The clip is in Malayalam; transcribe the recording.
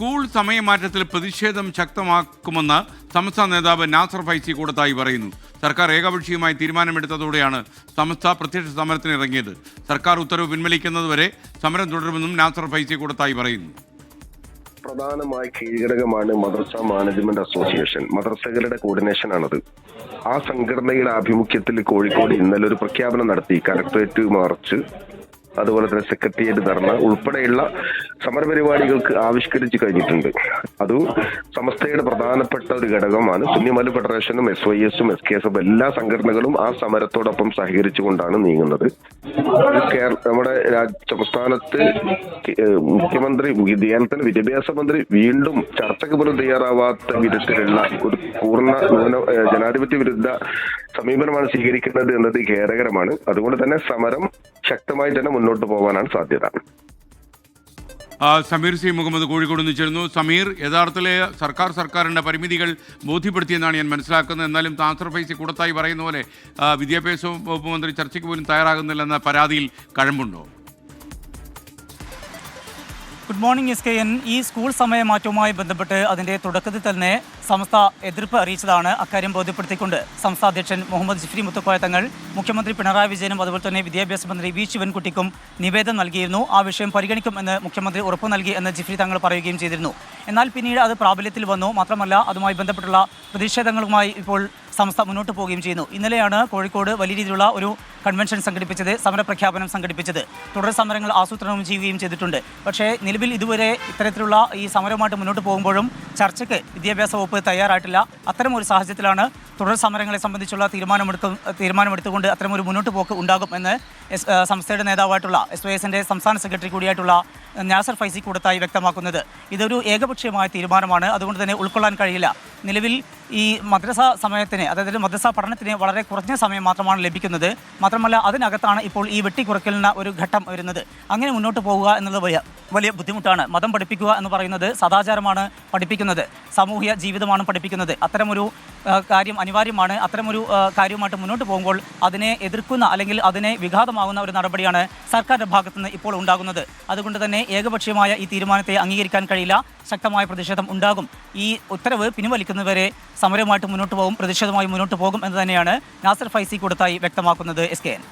സ്കൂൾ സമയമാറ്റത്തിൽ പ്രതിഷേധം ശക്തമാക്കുമെന്ന് സംസ്ഥാന നേതാവ് നാസർ ഫൈസി കൂടത്തായി പറയുന്നു. സർക്കാർ ഏകപക്ഷീയമായി തീരുമാനമെടുത്തതോടെയാണ് സമസ്ത പ്രത്യക്ഷ സമരത്തിന് ഇറങ്ങിയത്. സർക്കാർ ഉത്തരവ് പിൻവലിക്കുന്നതുവരെ സമരം തുടരുമെന്നും നാസർ ഫൈസി കൂടത്തായി പറയുന്നു. പ്രധാനമായ കീഴ്ഘടകമാണ് മദർസ മാനേജ്മെന്റ് അസോസിയേഷൻ മദർസകളുടെ കോർഡിനേഷൻ ആണത് ആ സംഘടനയുടെ ആഭിമുഖ്യത്തിൽ കോഴിക്കോട് ഇന്നലെ ഒരു പ്രഖ്യാപനം നടത്തി. കലക്ടറേറ്റ് മാർച്ച് അതുപോലെ തന്നെ സെക്രട്ടേറിയറ്റ് ധർണ ഉൾപ്പെടെയുള്ള സമരപരിപാടികൾക്ക് ആവിഷ്കരിച്ചു കഴിഞ്ഞിട്ടുണ്ട്. അത് സമസ്തയുടെ പ്രധാനപ്പെട്ട ഒരു ഘടകമാണ്. സുന്നിമല ഫെഡറേഷനും എസ് വൈ എസും എസ് കെ എസ് എല്ലാ സംഘടനകളും ആ സമരത്തോടൊപ്പം സഹകരിച്ചുകൊണ്ടാണ് നീങ്ങുന്നത്. നമ്മുടെ സംസ്ഥാനത്ത് മുഖ്യമന്ത്രി കേരളത്തിലെ വിദ്യാഭ്യാസ മന്ത്രി വീണ്ടും ചർച്ചയ്ക്ക് പോലും തയ്യാറാവാത്ത വിധത്തിലുള്ള ഒരു പൂർണ ന്യൂന ജനാധിപത്യ വിരുദ്ധ സമീപനമാണ് സ്വീകരിക്കുന്നത് എന്നത് ഖേദകരമാണ്. അതുകൊണ്ട് തന്നെ സമരം ശക്തമായി തന്നെ മുന്നോട്ട് പോകാനാണ് സാധ്യത. സമീർ സി മുഹമ്മദ് കോഴിക്കോട് നിന്ന് ചേരുന്നു. സമീർ യഥാർത്ഥത്തിലെ സർക്കാർ സർക്കാരിന്റെ പരിമിതികൾ ബോധ്യപ്പെടുത്തിയെന്നാണ് ഞാൻ മനസ്സിലാക്കുന്നത്. എന്നാലും ട്രാൻസ്ഫർ പൈസ കൂടത്തായി പറയുന്ന പോലെ വിദ്യാഭ്യാസ വകുപ്പ് മന്ത്രി ചർച്ചയ്ക്ക് പോലും തയ്യാറാകുന്നില്ലെന്ന പരാതിയിൽ കഴമ്പുണ്ടോ? Good morning S K N ഈ സ്കൂൾ സമയമാറ്റവുമായി ബന്ധപ്പെട്ട് അതിന്റെ തുടക്കത്തിൽ തന്നെ സംസ്ഥ എതിർപ്പ് അറിയിച്ചതാണ് അക്കാര്യം ബോധ്യപ്പെടുത്തിക്കൊണ്ട് സംസ്ഥാന അധ്യക്ഷൻ മുഹമ്മദ് ജിഫ്രി മുത്തുക്കോയ തങ്ങൾ മുഖ്യമന്ത്രി പിണറായി വിജയനും അതുപോലെ തന്നെ വിദ്യാഭ്യാസ മന്ത്രി വി ശിവൻകുട്ടിക്കും നിവേദനം നൽകിയിരുന്നു. ആ വിഷയം പരിഗണിക്കുമെന്ന് മുഖ്യമന്ത്രി ഉറപ്പു നൽകി എന്ന് ജിഫ്രി തങ്ങൾ പറയുകയും ചെയ്തിരുന്നു. എന്നാൽ പിന്നീട് അത് പ്രാബല്യത്തിൽ വന്നു. മാത്രമല്ല അതുമായി ബന്ധപ്പെട്ടുള്ള പ്രതിഷേധങ്ങളുമായി ഇപ്പോൾ സംസ്ഥ മുന്നോട്ട് പോവുകയും ചെയ്യുന്നു. ഇന്നലെയാണ് കോഴിക്കോട് വലിയ രീതിയിലുള്ള ഒരു കൺവെൻഷൻ സംഘടിപ്പിച്ചത് സമരപ്രഖ്യാപനം സംഘടിപ്പിച്ചത്. തുടർ സമരങ്ങൾ ആസൂത്രണം ചെയ്യുകയും ചെയ്തിട്ടുണ്ട്. പക്ഷേ നിലവിൽ ഇതുവരെ ഇത്തരത്തിലുള്ള ഈ സമരവുമായിട്ട് മുന്നോട്ട് പോകുമ്പോഴും ചർച്ചയ്ക്ക് വിദ്യാഭ്യാസ വകുപ്പ് തയ്യാറായിട്ടില്ല. അത്തരം ഒരു സാഹചര്യത്തിലാണ് തുടർ സമരങ്ങളെ സംബന്ധിച്ചുള്ള തീരുമാനമെടുക്കും തീരുമാനമെടുത്തുകൊണ്ട് അത്തരം ഒരു മുന്നോട്ട് പോക്ക് ഉണ്ടാകും എന്ന് എസ് സംസ്ഥയുടെ നേതാവായിട്ടുള്ള എസ് വൈ എസിന്റെ സംസ്ഥാന സെക്രട്ടറി കൂടിയായിട്ടുള്ള നാസർ ഫൈസി കൂടത്തായി വ്യക്തമാക്കുന്നത്. ഇതൊരു ഏകപക്ഷീയമായ തീരുമാനമാണ്. അതുകൊണ്ട് തന്നെ ഉൾക്കൊള്ളാൻ കഴിയില്ല. നിലവിൽ ഈ മദ്രസ സമയത്തിന് അതായത് മദ്രസ പഠനത്തിന് വളരെ കുറഞ്ഞ സമയം മാത്രമാണ് ലഭിക്കുന്നത്. മാത്രമല്ല അതിനകത്താണ് ഇപ്പോൾ ഈ വെട്ടിക്കുറയ്ക്കലിന് ഒരു ഘട്ടം വരുന്നത്. അങ്ങനെ മുന്നോട്ട് പോവുക എന്നത് വലിയ ബുദ്ധിമുട്ടാണ്. മതം പഠിപ്പിക്കുക എന്ന് പറയുന്നത് സദാചാരമാണ് പഠിപ്പിക്കുന്നത്. സാമൂഹ്യ ജീവിതമാണ് പഠിപ്പിക്കുന്നത്. അത്തരമൊരു കാര്യം അനിവാര്യമാണ്. അത്തരമൊരു കാര്യവുമായിട്ട് മുന്നോട്ട് പോകുമ്പോൾ അതിനെ എതിർക്കുന്ന അല്ലെങ്കിൽ അതിനെ വിഘാതമാകുന്ന ഒരു നടപടിയാണ് സർക്കാരിന്റെ ഭാഗത്തുനിന്ന് ഇപ്പോൾ ഉണ്ടാകുന്നത്. അതുകൊണ്ട് തന്നെ ഏകപക്ഷീയമായ ഈ തീരുമാനത്തെ അംഗീകരിക്കാൻ കഴിയില്ല. ശക്തമായ പ്രതിഷേധം ഉണ്ടാകും. ഈ ഉത്തരവ് പിൻവലിക്കുന്നവരെ സമരമായിട്ട് മുന്നോട്ട് പോകും പ്രതിഷേധമായി മുന്നോട്ട് പോകും എന്ന് തന്നെയാണ് നാസർ ഫൈസി കൊടുത്തായി വ്യക്തമാക്കുന്നത് എസ് കെ എൻ.